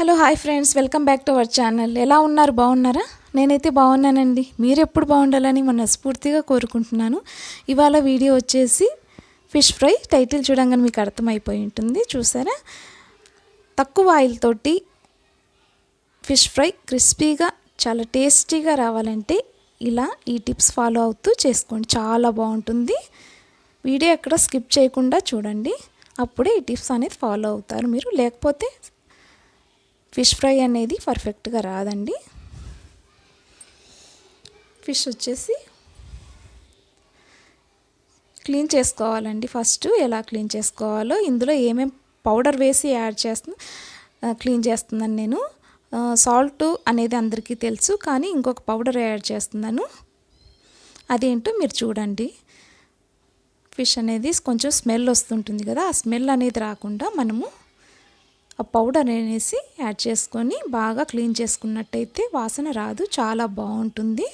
Hello hi friends. Welcome back to our channel. ఎలా ఉన్నారు? బాగున్నారా? నేనైతే బాగున్నానండి. మీరు ఎప్పుడు బాగుండాలని మనస్ఫూర్తిగా కోరుకుంటున్నాను. ఇవాళ వీడియో వచ్చేసి ఫిష్ ఫ్రై. టైటిల్ చూడంగానే మీకు అర్థమైపోయి ఉంటుంది. చూసారా? తక్కువ ఆయిల్ తోటి ఫిష్ ఫ్రై క్రిస్పీగా చాలా టేస్టీగా రావాలంటే ఇలా ఈ టిప్స్ ఫాలో అవుతూ చేసుకోండి. చాలా బాగుంటుంది. వీడియో ఎక్కడ స్కిప్ చేయకుండా చూడండి. అప్పుడే ఈ టిప్స్ అనేది ఫాలో అవుతారు మీరు. లేకపోతే ఫిష్ ఫ్రై అనేది పర్ఫెక్ట్గా రాదండి. ఫిష్ వచ్చేసి క్లీన్ చేసుకోవాలండి ఫస్ట్. ఎలా క్లీన్ చేసుకోవాలో ఇందులో ఏమేం పౌడర్ వేసి యాడ్ చేస్తు క్లీన్ చేస్తున్నాను నేను. సాల్ట్ అనేది అందరికీ తెలుసు కానీ ఇంకొక పౌడర్ యాడ్ చేస్తున్నాను. అదేంటో మీరు చూడండి. ఫిష్ అనేది కొంచెం స్మెల్ వస్తుంటుంది కదా ఆ స్మెల్ అనేది రాకుండా మనము ఆ పౌడర్ అనేసి యాడ్ చేసుకొని బాగా క్లీన్ చేసుకున్నట్టయితే వాసన రాదు చాలా బాగుంటుంది.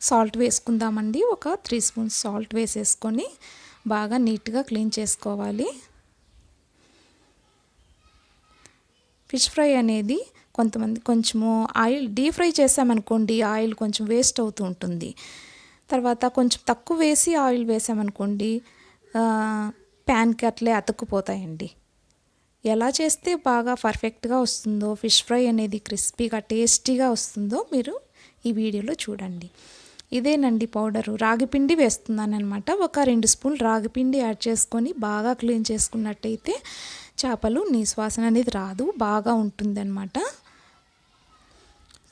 సాల్ట్ వేసుకుందామండి ఒక త్రీ స్పూన్స్ సాల్ట్ వేసేసుకొని బాగా నీట్గా క్లీన్ చేసుకోవాలి. ఫిష్ ఫ్రై అనేది కొంతమంది కొంచెము ఆయిల్ డీప్ ఫ్రై చేసామనుకోండి ఆయిల్ కొంచెం వేస్ట్ అవుతూ ఉంటుంది. తర్వాత కొంచెం తక్కువ వేసి ఆయిల్ వేసామనుకోండి ప్యాన్కి అట్లే అతుక్కుపోతాయండి. ఎలా చేస్తే బాగా పర్ఫెక్ట్గా వస్తుందో ఫిష్ ఫ్రై అనేది క్రిస్పీగా టేస్టీగా వస్తుందో మీరు ఈ వీడియోలో చూడండి. ఇదేనండి పౌడరు రాగిపిండి వేస్తున్నాను అనమాట ఒక రెండు స్పూన్లు రాగిపిండి యాడ్ చేసుకొని బాగా క్లీన్ చేసుకున్నట్టయితే చేపలు నీశ్వాసన అనేది రాదు బాగా ఉంటుందన్నమాట.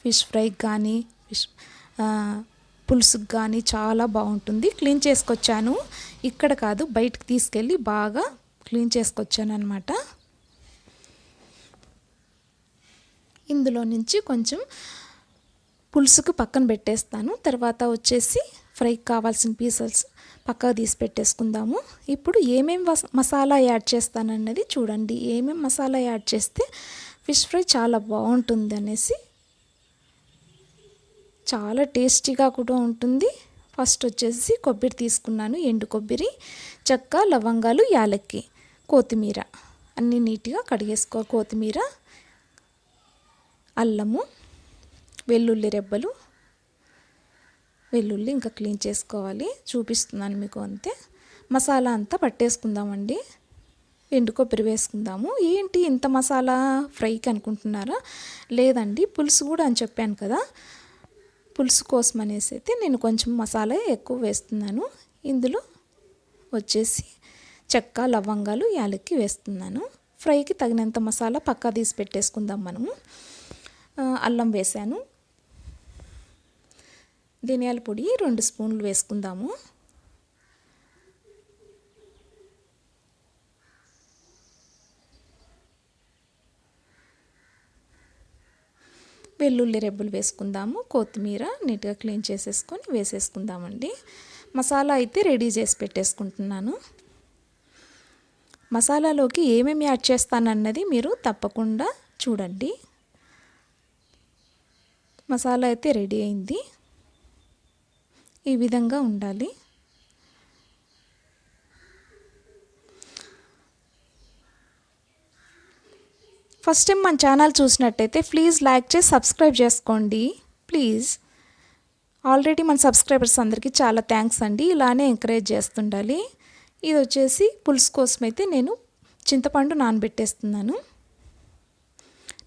ఫిష్ ఫ్రైకి కానీ ఫిష్ పులుసుకు కానీ చాలా బాగుంటుంది. క్లీన్ చేసుకొచ్చాను. ఇక్కడ కాదు బయటకు తీసుకెళ్ళి బాగా క్లీన్ చేసుకొచ్చాను అనమాట ఇందులో నుంచి కొంచెం పులుసుకు పక్కన పెట్టేస్తాను. తర్వాత వచ్చేసి ఫ్రైకి కావాల్సిన పీసెస్ పక్కకు తీసి పెట్టేసుకుందాము. ఇప్పుడు ఏమేం మసాలా యాడ్ చేస్తానన్నది చూడండి. ఏమేం మసాలా యాడ్ చేస్తే ఫిష్ ఫ్రై చాలా బాగుంటుంది అనేసి చాలా టేస్టీగా కూడా ఉంటుంది. ఫస్ట్ వచ్చేసి కొబ్బరి తీసుకున్నాను ఎండు కొబ్బరి చెక్క లవంగాలు యాలక్కి కొత్తిమీర. అన్నీ నీట్గా కడిగేసుకో కొత్తిమీర అల్లము వెల్లుల్లి రెబ్బలు వెల్లుల్లి ఇంకా క్లీన్ చేసుకోవాలి. చూపిస్తున్నాను మీకు అంతే. మసాలా అంతా పట్టేసుకుందామండి. ఎండు కొబ్బరి వేసుకుందాము. ఏంటి ఇంత మసాలా ఫ్రైకి అనుకుంటున్నారా? లేదండి పులుసు కూడా అని చెప్పాను కదా. పులుసు కోసం అనేసి అయితే నేను కొంచెం మసాలా ఎక్కువ వేస్తున్నాను. ఇందులో వచ్చేసి చెక్క లవంగాలు యాలక్కి వేస్తున్నాను. ఫ్రైకి తగినంత మసాలా పక్కా తీసి పెట్టేసుకుందాం మనము. అల్లం వేసాను ధనియాల పొడి రెండు స్పూన్లు వేసుకుందాము. వెల్లుల్లి రెబ్బలు వేసుకుందాము కొత్తిమీర నీట్గా క్లీన్ చేసేసుకొని వేసేసుకుందామండి. మసాలా అయితే రెడీ చేసి పెట్టేసుకుంటున్నాను. మసాలాలోకి ఏమేమి యాడ్ చేస్తానన్నది మీరు తప్పకుండా చూడండి. మసాలా అయితే రెడీ అయింది. ఈ విధంగా ఉండాలి. ఫస్ట్ టైం మన ఛానల్ చూసినట్టయితే ప్లీజ్ లైక్ చేసి సబ్స్క్రైబ్ చేసుకోండి. ప్లీజ్. ఆల్రెడీ మన సబ్స్క్రైబర్స్ అందరికీ చాలా థ్యాంక్స్ అండి. ఇలానే ఎంకరేజ్ చేస్తుండాలి. ఇది వచ్చేసి పులుసు కోసం అయితే నేను చింతపండు నానబెట్టేస్తున్నాను.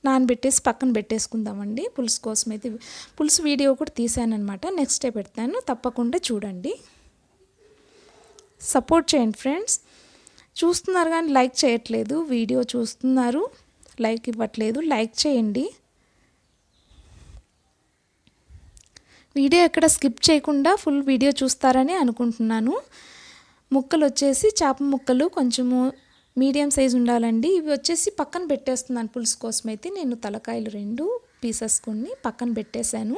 నానబెట్టేసి పక్కన పెట్టేసుకుందామండి పులుసు కోసం అయితే. పులుసు వీడియో కూడా తీసానమాట నెక్స్ట్ డే పెడతాను. తప్పకుండా చూడండి. సపోర్ట్ చేయండి ఫ్రెండ్స్. చూస్తున్నారు కానీ లైక్ చేయట్లేదు. వీడియో చూస్తున్నారు. లైక్ ఇవ్వట్లేదు. లైక్ చేయండి. వీడియో ఎక్కడ స్కిప్ చేయకుండా ఫుల్ వీడియో చూస్తారని అనుకుంటున్నాను. ముక్కలు వచ్చేసి చేప ముక్కలు కొంచెము మీడియం సైజ్ ఉండాలండి. ఇవి వచ్చేసి పక్కన పెట్టేస్తున్నాను పులుసు కోసం అయితే నేను తలకాయలు రెండు పీసెస్ కొన్ని పక్కన పెట్టేశాను.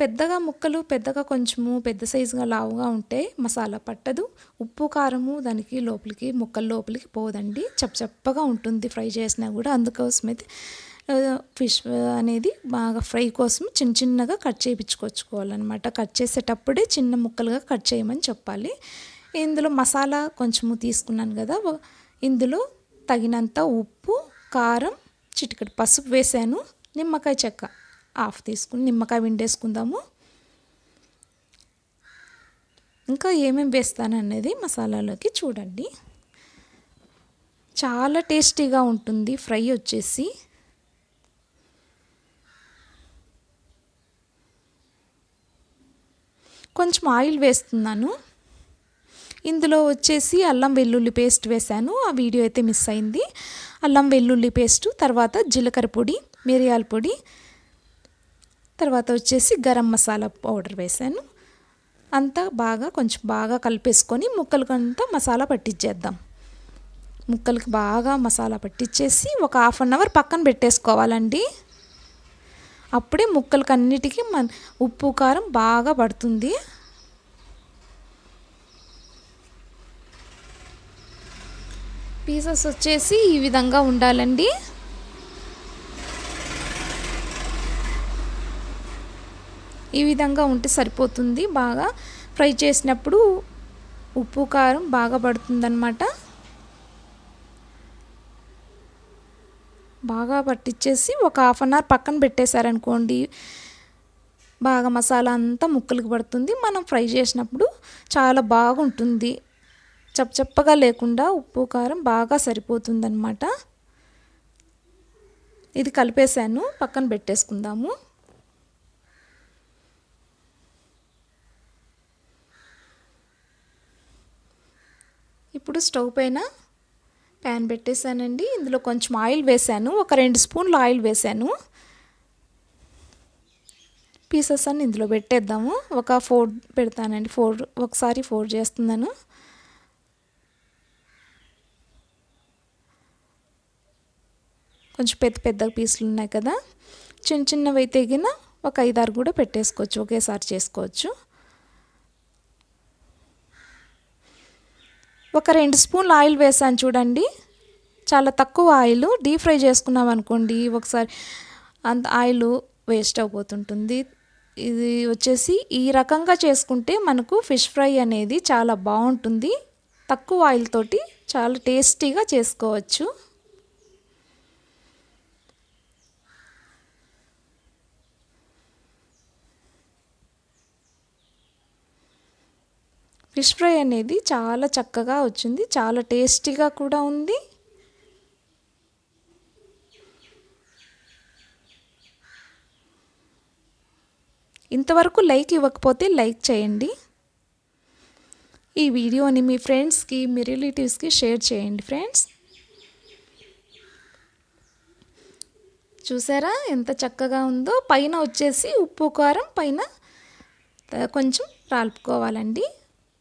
పెద్దగా ముక్కలు పెద్దగా కొంచెము పెద్ద సైజుగా లావుగా ఉంటే మసాలా పట్టదు. ఉప్పు కారము దానికి లోపలికి ముక్కల లోపలికి పోదండి. చప్పచప్పగా ఉంటుంది ఫ్రై చేసినా కూడా. అందుకోసం అయితే ఫిష్ అనేది బాగా ఫ్రై కోసం చిన్న చిన్నగా కట్ చేయించుకొచ్చుకోవాలన్నమాట కట్ చేసేటప్పుడే చిన్న ముక్కలుగా కట్ చేయమని చెప్పాలి. ఇందులో మసాలా కొంచెము తీసుకున్నాను కదా. ఇందులో తగినంత ఉప్పు కారం చిటికటి పసుపు వేసాను. నిమ్మకాయ చెక్క. హాఫ్ తీసుకుని నిమ్మకాయ విండేసుకుందాము. ఇంకా ఏమేమి వేస్తాను అనేది మసాలాలోకి చూడండి. చాలా టేస్టీగా ఉంటుంది ఫ్రై వచ్చేసి. కొంచెం ఆయిల్ వేస్తున్నాను. ఇందులో వచ్చేసి అల్లం వెల్లుల్లి పేస్ట్ వేశాను. ఆ వీడియో అయితే మిస్ అయింది. అల్లం వెల్లుల్లి పేస్టు తర్వాత జీలకర్ర పొడి మిరియాల పొడి తర్వాత వచ్చేసి గరం మసాలా పౌడర్ వేసాను అంతా బాగా కొంచెం బాగా కలిపేసుకొని ముక్కలకంతా మసాలా పట్టించేద్దాం ముక్కలకి బాగా మసాలా పట్టించేసి ఒక హాఫ్ అన్ అవర్ పక్కన పెట్టేసుకోవాలండి. అప్పుడే ముక్కలకి అన్నిటికీ మన ఉప్పు కారం బాగా పడుతుంది. పీసెస్ వచ్చేసి ఈ విధంగా ఉండాలండి. ఈ విధంగా ఉంటే సరిపోతుంది. బాగా ఫ్రై చేసినప్పుడు ఉప్పు కారం బాగా పడుతుందన్నమాట. బాగా పట్టించేసి ఒక హాఫ్ అన్ అవర్ పక్కన పెట్టేశారనుకోండి బాగా మసాలా అంతా ముక్కలకు పడుతుంది. మనం ఫ్రై చేసినప్పుడు చాలా బాగుంటుంది. చప్పచప్పగా లేకుండా ఉప్పు కారం బాగా సరిపోతుందన్నమాట. ఇది కలిపేశాను పక్కన పెట్టేసుకుందాము. ఇప్పుడు స్టవ్ పైన ప్యాన్ పెట్టేశానండి. ఇందులో కొంచెం ఆయిల్ వేశాను. ఒక రెండు స్పూన్లు ఆయిల్ వేశాను. పీసెస్ అన్ని ఇందులో పెట్టేద్దాము. ఒక ఫోర్ పెడతానండి. ఫోర్ ఒకసారి ఫోర్ చేస్తున్నాను. కొంచెం పెద్ద పెద్ద పీసులు ఉన్నాయి కదా. చిన్న చిన్నవి అయితే గిన ఒక ఐదారు కూడా పెట్టేసుకోవచ్చు. ఒకేసారి చేసుకోవచ్చు. ఒక రెండు స్పూన్లు ఆయిల్ వేసాను చూడండి. చాలా తక్కువ ఆయిల్ డీప్ ఫ్రై చేసుకున్నాం అనుకోండి ఒకసారి అంత ఆయిల్ వేస్ట్ అయిపోతుంటుంది. ఇది వచ్చేసి ఈ రకంగా చేసుకుంటే మనకు ఫిష్ ఫ్రై అనేది చాలా బాగుంటుంది. తక్కువ ఆయిల్ తోటి చాలా టేస్టీగా చేసుకోవచ్చు. ఫిష్ ఫ్రై అనేది చాలా చక్కగా వచ్చింది చాలా టేస్టీగా కూడా ఉంది. ఇంతవరకు లైక్ ఇవ్వకపోతే లైక్ చేయండి. ఈ వీడియోని మీ ఫ్రెండ్స్కి మీ రిలేటివ్స్కి షేర్ చేయండి ఫ్రెండ్స్. చూసారా ఎంత చక్కగా ఉందో? పైన వచ్చేసి ఉప్పు కారం పైన కొంచెం రాలుపుకోవాలండి.